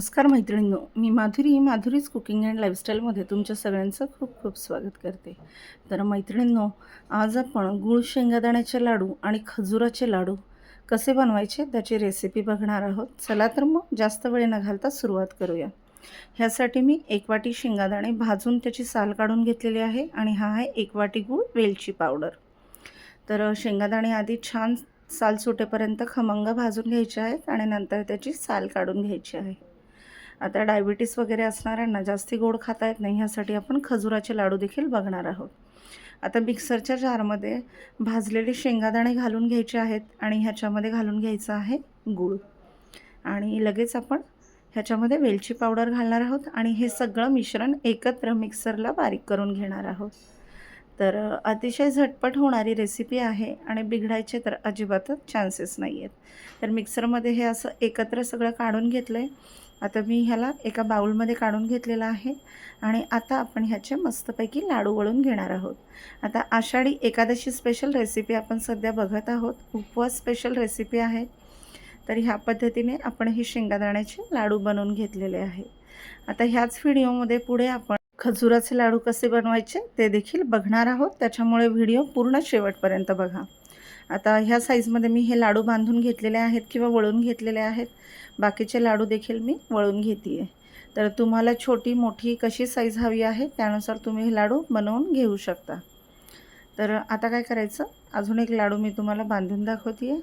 नमस्कार मैत्रिणींनो मी माधुरी माधुरीज कुकिंग अँड लाईफस्टाईलमध्ये तुमच्या सगळ्यांचं खूप खूप स्वागत करते. तर मैत्रिणींनो आज आपण गुळ शेंगादाण्याचे लाडू आणि खजुराचे लाडू कसे बनवायचे त्याची रेसिपी बघणार आहोत. चला तर मग जास्त वेळ न घालता सुरुवात करूया. ह्यासाठी मी एक वाटी शेंगादाणे भाजून त्याची साल काढून घेतलेली आहे आणि हा आहे एक वाटी गूळ वेलची पावडर. तर शेंगादाणे आधी छान साल सुटेपर्यंत खमंग भाजून घ्यायचे आहेत आणि नंतर त्याची साल काढून घ्यायची आहे. आता डायबिटीस वगैरे असणाऱ्यांना जास्ती गोड खाता येत नाही ह्यासाठी आपण खजुराचे लाडू देखील बघणार आहोत. आता मिक्सरच्या जारमध्ये भाजलेले शेंगादाणे घालून घ्यायचे आहेत आणि ह्याच्यामध्ये घालून घ्यायचं आहे गूळ. आणि लगेच आपण ह्याच्यामध्ये वेलची पावडर घालणार आहोत आणि हे सगळं मिश्रण एकत्र मिक्सरला बारीक करून घेणार आहोत. तर अतिशय झटपट होणारी रेसिपी आहे आणि बिघडायचे तर अजिबातच चान्सेस नाही आहेत तर मिक्सरमध्ये हे असं एकत्र सगळं काढून घेतलं आहे आता मी ह्याला एका बाऊलमध्ये काढून घेतलेला आहे आणि आता आपण ह्याचे मस्तपैकी लाडू वळून घेणार आहोत. आता आषाढी एकादशी स्पेशल रेसिपी आपण सध्या बघत आहोत. उपवास स्पेशल रेसिपी आहे. तर ह्या पद्धतीने आपण ही शेंगादाण्याचे लाडू बनवून घेतलेले आहे. आता ह्याच व्हिडिओमध्ये पुढे आपण खजुराचे लाडू कसे बनवायचे ते देखील बघणार आहोत. त्याच्यामुळे व्हिडिओ पूर्ण शेवटपर्यंत बघा. आता ह्या साईजमध्ये मी हे लाडू बांधून घेतलेले आहेत किंवा वळून घेतलेले आहेत. बाकीचे लाडू देखील मी वळून घेते आहे तर तुम्हाला छोटी मोठी कशी साईज हवी आहे त्यानुसार तुम्ही हे लाडू बनवून घेऊ शकता. तर आता काय करायचं? अजून एक लाडू मी तुम्हाला बांधून दाखवते आहे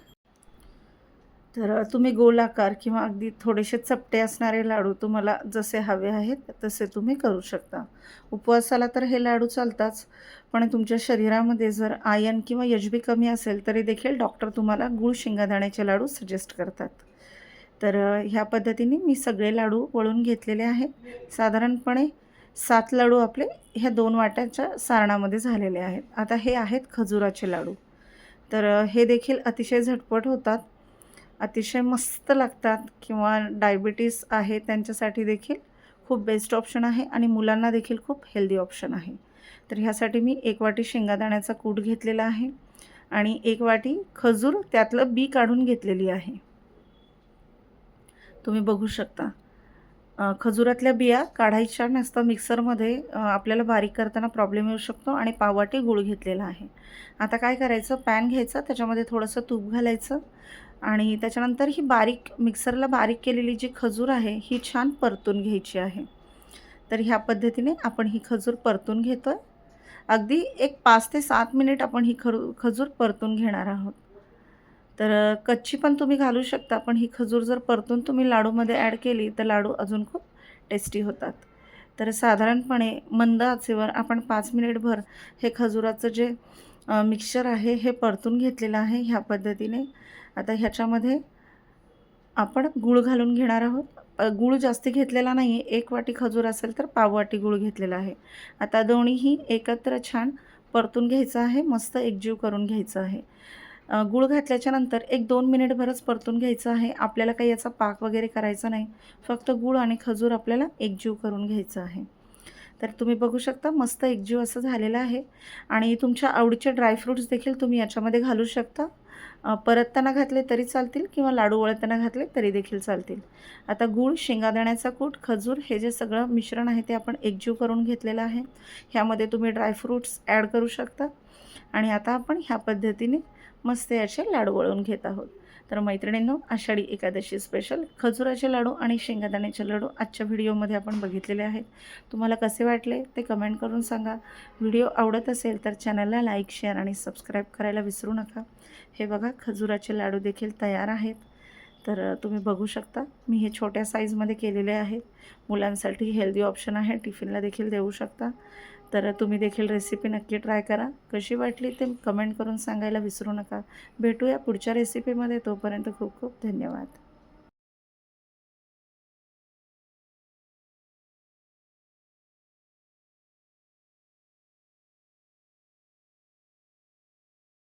तर तुम्ही गोलाकार किंवा अगदी थोडेसे चपटे असणारे लाडू तुम्हाला जसे हवे आहेत तसे तुम्ही करू शकता. उपवासाला तर हे लाडू चालताच पण तुमच्या शरीरामध्ये जर आयन किंवा यजबी कमी असेल तरी देखील डॉक्टर तुम्हाला गुळ शेंगादाण्याचे लाडू सजेस्ट करतात. तर ह्या पद्धतीने मी सगळे लाडू वळून घेतलेले आहेत. साधारणपणे सात लाडू आपले ह्या दोन वाट्याच्या सारणामध्ये झालेले आहेत. आता हे आहेत खजुराचे लाडू. तर हे देखील अतिशय झटपट होतात. अतिशय मस्त लागतात किंवा डायबिटीस आहे त्यांच्यासाठी देखील खूप बेस्ट ऑप्शन आहे आणि मुलांना देखील खूप हेल्दी ऑप्शन आहे. तर ह्यासाठी मी एक वाटी शेंगादाण्याचा कूट घेतलेला आहे आणि एक वाटी खजूर त्यातलं बी काढून घेतलेली आहे. तुम्ही बघू शकता. खजुरातल्या बिया काढायच्या नसतं मिक्सरमध्ये आपल्याला बारीक करताना प्रॉब्लेम येऊ शकतो आणि पाववाटी गूळ घेतलेला आहे. आता काय करायचं? पॅन घ्यायचं त्याच्यामध्ये थोडंसं तूप घालायचं आणि त्याच्यानंतर ही बारीक मिक्सरला बारीक केलेली जी खजूर आहे ही छान परतून घ्यायची आहे. तर ह्या पद्धतीने आपण ही खजूर परतून घेतो आहे अगदी एक पाच ते सात मिनिट आपण ही खरू खजूर परतून घेणार आहोत. तर कच्ची पण तुम्ही घालू शकता पण ही खजूर जर परतून तुम्ही लाडूमध्ये ॲड केली तर लाडू अजून खूप टेस्टी होतात. तर साधारणपणे मंद आचेवर आपण पाच मिनिटभर हे खजुराचं जे मिक्सचर आहे हे परतून घेतलेलं आहे ह्या पद्धतीने. आता ह्याच्यामध्ये आपण गूळ घालून घेणार आहोत. गूळ जास्ती घेतलेला नाही आहे एक वाटी खजूर असेल तर पाव वाटी गूळ घेतलेला आहे. आता दोन्हीही एकत्र छान परतून घ्यायचं आहे. मस्त एकजीव करून घ्यायचं आहे. गूळ घातल्याच्या नंतर एक दोन मिनिटभरच परतून घ्यायचं आहे. आपल्याला काही याचा पाक वगैरे करायचा नाही. फक्त गूळ आणि खजूर आपल्याला एकजीव करून घ्यायचं आहे. तर तुम्ही बघू शकता मस्त एकजीव असं झालेलं आहे. आणि तुमच्या आवडीचे ड्रायफ्रूट्स देखील तुम्ही याच्यामध्ये घालू शकता. परतताना घातले तरी चालतील किंवा लाडू वळताना घातले तरी देखील चालतील. आता गूळ शेंगादाण्याचा कूट खजूर हे जे सगळं मिश्रण आहे ते आपण एकजीव करून घेतलेलं आहे. ह्यामध्ये तुम्ही ड्रायफ्रूट्स ॲड करू शकता. आणि आता आपण ह्या पद्धतीने मस्त याचे लाडू वळून घेत आहोत. तर मैत्रिणींनो आषाढी एकादशी स्पेशल खजुराचे लाडू आणि शेंगादाण्याचे लाडू आजच्या व्हिडिओमध्ये आपण बघितलेले आहेत. तुम्हाला कसे वाटले ते कमेंट करून सांगा. व्हिडिओ आवडत असेल तर चॅनलला लाईक शेअर आणि सबस्क्राईब करायला विसरू नका. हे बघा खजुराचे लाडू देखील तयार आहेत. तर तुम्ही बघू शकता मी हे छोट्या साईजमध्ये केलेले आहेत. मुलांसाठी हेल्दी ऑप्शन आहे टिफिनला देखील देऊ शकता. तर तुम्ही देखील रेसिपी नक्की ट्राय करा. कशी वाटली ते कमेंट करून सांगायला विसरू नका. भेटूया पुढच्या रेसिपीमध्ये तोपर्यंत खूप खूप धन्यवाद.